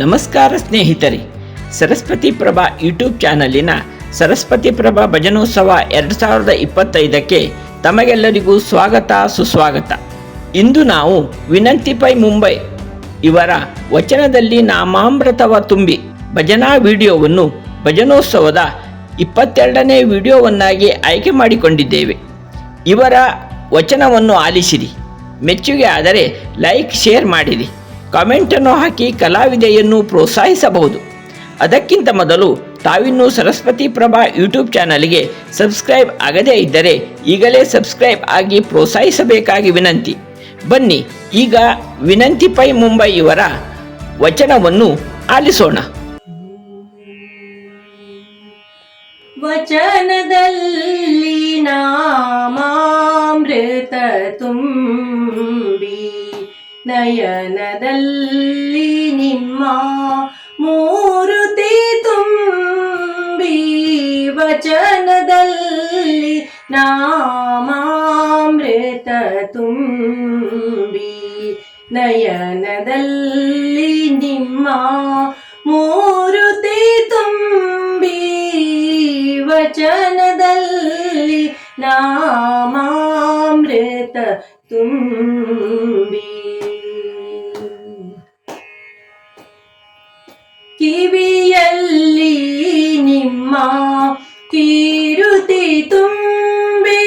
ನಮಸ್ಕಾರ ಸ್ನೇಹಿತರೆ. ಸರಸ್ವತಿ ಪ್ರಭಾ ಯೂಟ್ಯೂಬ್ ಚಾನಲಿನ ಸರಸ್ವತಿ ಪ್ರಭಾ ಭಜನೋತ್ಸವ ಎರಡು ಸಾವಿರದ ಇಪ್ಪತ್ತೈದಕ್ಕೆ ತಮಗೆಲ್ಲರಿಗೂ ಸ್ವಾಗತ, ಸುಸ್ವಾಗತ. ಇಂದು ನಾವು ವಿನಂತಿ ಪೈ ಮುಂಬೈ ಇವರ ವಚನದಲ್ಲಿ ನಾಮಾಮೃತವ ತುಂಬಿ ಭಜನಾ ವಿಡಿಯೋವನ್ನು ಭಜನೋತ್ಸವದ ಇಪ್ಪತ್ತೆರಡನೇ ವಿಡಿಯೋವನ್ನಾಗಿ ಆಯ್ಕೆ ಮಾಡಿಕೊಂಡಿದ್ದೇವೆ. ಇವರ ವಚನವನ್ನು ಆಲಿಸಿರಿ. ಮೆಚ್ಚುಗೆ ಆದರೆ ಲೈಕ್, ಶೇರ್ ಮಾಡಿರಿ. ಕಾಮೆಂಟನ್ನು ಹಾಕಿ ಕಲಾವಿದೆಯನ್ನು ಪ್ರೋತ್ಸಾಹಿಸಬಹುದು. ಅದಕ್ಕಿಂತ ಮೊದಲು ತಾವಿನ್ನೂ ಸರಸ್ವತಿ ಪ್ರಭಾ ಯೂಟ್ಯೂಬ್ ಚಾನಲ್ಗೆ ಸಬ್ಸ್ಕ್ರೈಬ್ ಆಗದೇ ಇದ್ದರೆ ಈಗಲೇ ಸಬ್ಸ್ಕ್ರೈಬ್ ಆಗಿ ಪ್ರೋತ್ಸಾಹಿಸಬೇಕಾಗಿ ವಿನಂತಿ. ಬನ್ನಿ, ಈಗ ವಿನಂತಿ ಪೈ ಮುಂಬೈ ಇವರ ವಚನವನ್ನು ಆಲಿಸೋಣ. ವಚನದಲ್ಲಿ ನಾಮಾಮೃತ ತುಂಬಿ ನಯನದಲ್ಲಿ ನಿಮ್ಮ ಮೂರುತಿ ತುಂಬಿ ವಚನದಲ್ಲಿ ನಾಮಾಮೃತ ತುಂಬಿ ನಯನದಲ್ಲಿ ನಿಮ್ಮ ಮೂರುತಿ ತುಂಬಿ ವಚನದಲ್ಲಿ ನಾಮಾಮೃತ ತುಂಬಿ ಕಿವಿಯಲ್ಲಿ ನಿಮ್ಮ ಕೀರುತಿ ತುಂಬಿ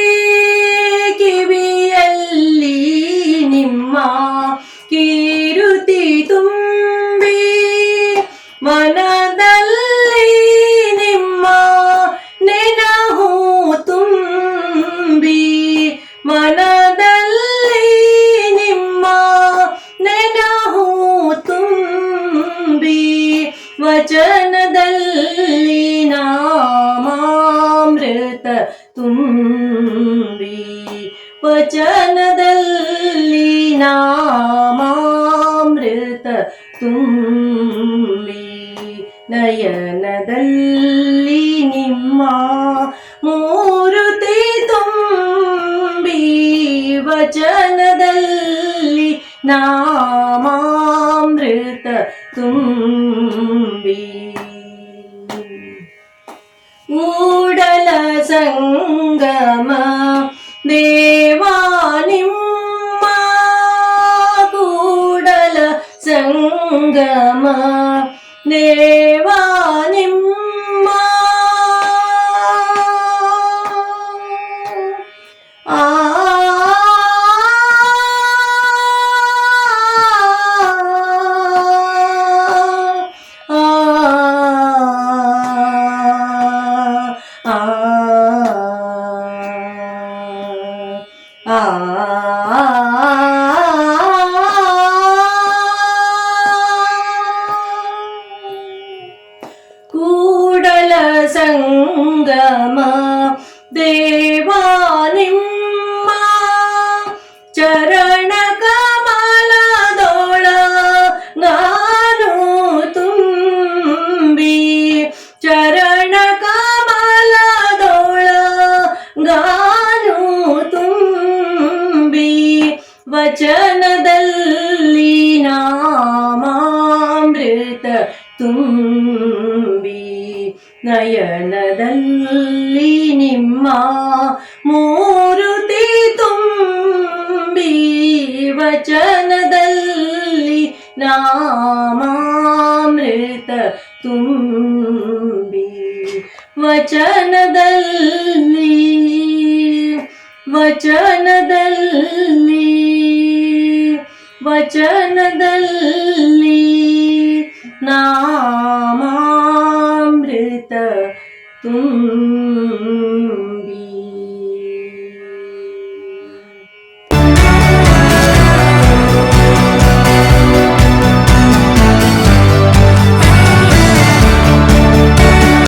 ಕಿವಿಯಲ್ಲಿ ನಿಮ್ಮ ಕೀರುತಿ ತುಂಬಿ ವಚನದಲ್ಲಿ ನಾಮಾಮೃತ ತುಂಬಿ ವಚನದಲ್ಲಿ ನಾಮಾಮೃತ ತುಂಬಿ ನಯನದಲ್ಲಿ ನಿಮ್ಮ ಮೂರುತಿ ತುಂಬಿ ವಚನದಲ್ಲಿ ನಾಮಾಮೃತ ತುಂಬಿ ಊಡಲ ಸಂಗಮ ದೇವಾ ನಿಮ್ಮ ಕೂಡಲ ಸಂಗಮ ದೇವಾ ആ കൂടല സംഗമ ദേവാനിമ്മ ചര ತುಂಬಿ ನಯನದಲ್ಲಿ ನಿಮ್ಮ ಮೂರುತಿ ತುಂಬಿ ವಚನದಲ್ಲಿ ನಾಮಾಮೃತ ತುಂಬಿ ವಚನದಲ್ಲಿ ವಚನದಲ್ಲಿ ವಚನದಲ್ಲಿ ನಾಮಾಮೃತ Oh.